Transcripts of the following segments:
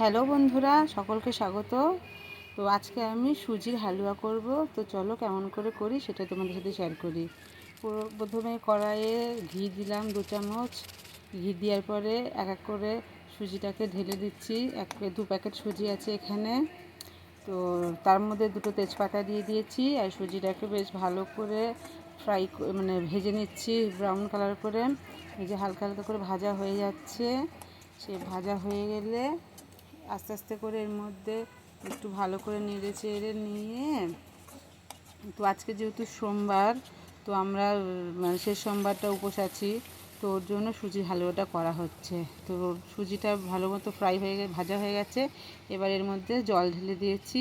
Hello বন্ধুরা, সকলকে স্বাগত। তো আজকে আমি সুজির হালুয়া করব। তো চলো কেমন করে করি সেটা তোমাদের সাথে শেয়ার করি। প্রথমে কড়াইয়ে ঘি দিলাম দু চামচ। ঘি দেওয়ার পরে এক এক করে সুজিটাকে ঢেলে দিচ্ছি। এক দু প্যাকেট সুজি আছে এখানে। তো তার মধ্যে দুটো তেজপাতা দিয়ে দিয়েছি আর সুজিটাকে বেশ ভালো করে ফ্রাই মানে ভেজে নিচ্ছি ব্রাউন কালার করে। এই যে হালকা হালকা করে ভাজা হয়ে যাচ্ছে। সে ভাজা হয়ে গেলে আস্তে আস্তে করে এর মধ্যে একটু ভালো করে নেড়ে চেড়ে নিয়ে, তো আজকে যেহেতু সোমবার, তো আমরা মানে শেষ সোমবারটা উপোস আছি, তো ওর জন্য সুজির হালুয়াটা করা হচ্ছে। তো সুজিটা ভালো মতো ফ্রাই হয়ে ভাজা হয়ে গেছে। এবার এর মধ্যে জল ঢেলে দিয়েছি।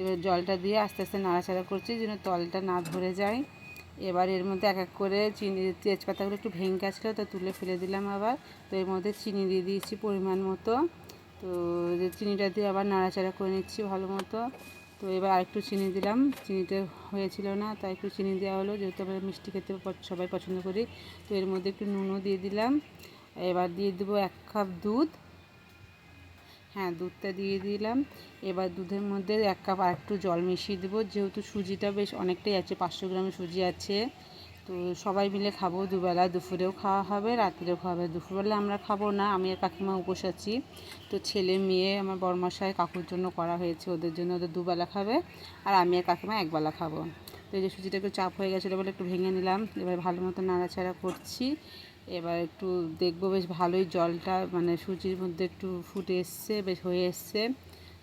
এবার জলটা দিয়ে আস্তে আস্তে নাড়াচাড়া করছি যেন তলটা না ধরে যায়। এবার এর মধ্যে এক এক করে চিনি, তেজপাতাগুলো একটু ভেঙে গেছিল, তো তুলে ফেলে দিলাম আবার। তো এর মধ্যে চিনি দিয়ে দিয়েছি পরিমাণ মতো। তো চিনিটা দিয়ে আবার নাড়াচাড়া করে নিচ্ছি ভালো মতো। তো এবার আরেকটু চিনি দিলাম। চিনিটা হয়েছিল না, তাই একটু চিনি দেওয়া হলো। যেহেতু আমরা মিষ্টি খেতে সবাই পছন্দ করি, তো এর মধ্যে একটু নুনও দিয়ে দিলাম। এবার দিয়ে দেবো এক কাপ দুধ। হ্যাঁ দুধটা দিয়ে দিলাম। এবার দুধের মধ্যে এক কাপ আর একটু জল মিশিয়ে দেবো। যেহেতু সুজিটা বেশ অনেকটাই আছে, পাঁচশো গ্রাম সুজি আছে। তো সবাই মিলে খাব, দুবেলা দুপুরেও খাওয়া হবে, রাত্রেও খাওয়া হবে। দুপুরবেলা আমরা খাব না, আমি আর কাকিমা উপোস আছি। তো ছেলে, মেয়ে, আমার বরমশাই, কাকুর জন্য করা হয়েছে, ওদের জন্য ওদের দুবেলা খাবে, আর আমি আর কাকিমা একবেলা খাব। তো এই যে সুজিটা একটু চাপ হয়ে গেছিল বলে একটু ভেঙে নিলাম, এবার ভালো মতো নাড়াচাড়া করছি। এবার একটু দেখব, বেশ ভালোই জলটা মানে সুজির মধ্যে একটু ফুটে এসছে, বেশ হয়ে এসছে।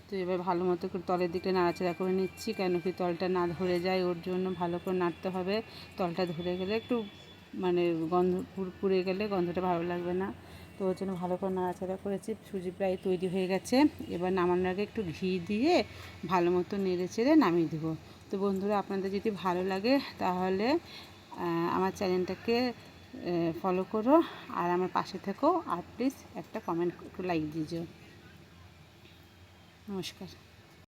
তো এবার ভালো মতো করে তলের দিকে নাড়াচাড়া করে নিচ্ছি, কেন কি তলটা না ধরে যায় ওর জন্য ভালো করে নাড়তে হবে। তলটা ধরে গেলে একটু মানে গন্ধ পুড়ে গেলে গন্ধটা ভালো লাগবে না। তো ওর জন্য ভালো করে নাড়াচাড়া করেছি, সুজি প্রায় তৈরি হয়ে গেছে। এবার নামানোর আগে একটু ঘি দিয়ে ভালো মতো নেড়ে চেড়ে নামিয়ে দেবো। তো বন্ধুরা, আপনাদের যদি ভালো লাগে তাহলে আমার চ্যানেলটাকে ফলো করো আর আমার পাশে থেকো। আর প্লিজ একটা কমেন্ট একটু লাইক দিও। নমস্কার